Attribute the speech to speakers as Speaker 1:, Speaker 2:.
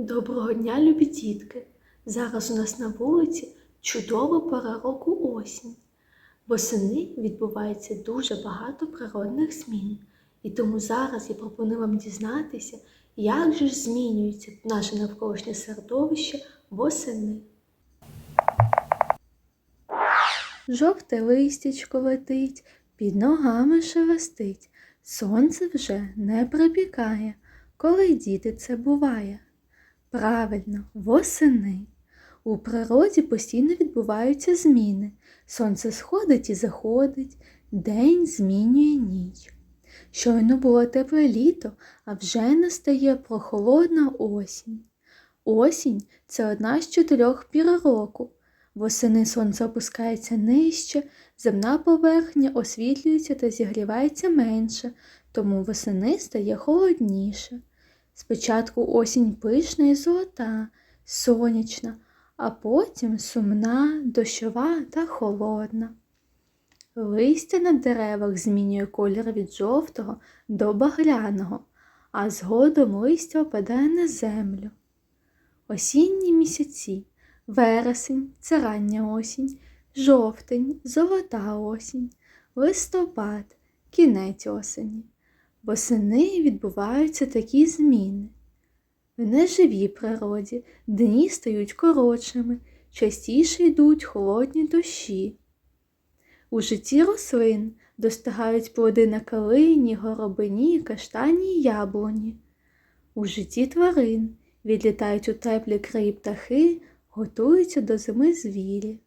Speaker 1: Доброго дня, любі дітки! Зараз у нас на вулиці чудова пора року осінь. Восени відбувається дуже багато природних змін. І тому зараз я пропоную вам дізнатися, як же ж змінюється наше навколишнє середовище восени. Жовте листячко летить, під ногами шелестить, сонце вже не припікає, коли діти це буває. Правильно, восени. У природі постійно відбуваються зміни. Сонце сходить і заходить, день змінює ніч. Щойно було тепле літо, а вже настає прохолодна осінь. Осінь це одна з чотирьох пір року. Восени сонце опускається нижче, земна поверхня освітлюється та зігрівається менше, тому восени стає холодніше. Спочатку осінь пишна і золота, сонячна, а потім сумна, дощова та холодна. Листя на деревах змінює колір від жовтого до багряного, а згодом листя опадає на землю. Осінні місяці вересень це рання осінь, жовтень золота осінь, листопад кінець осені. Восени відбуваються такі зміни. В неживій природі дні стають коротшими, частіше йдуть холодні дощі. У житті рослин достигають плоди на калині, горобині, каштані й яблуні. У житті тварин відлітають у теплі краї птахи, готуються до зими звірі.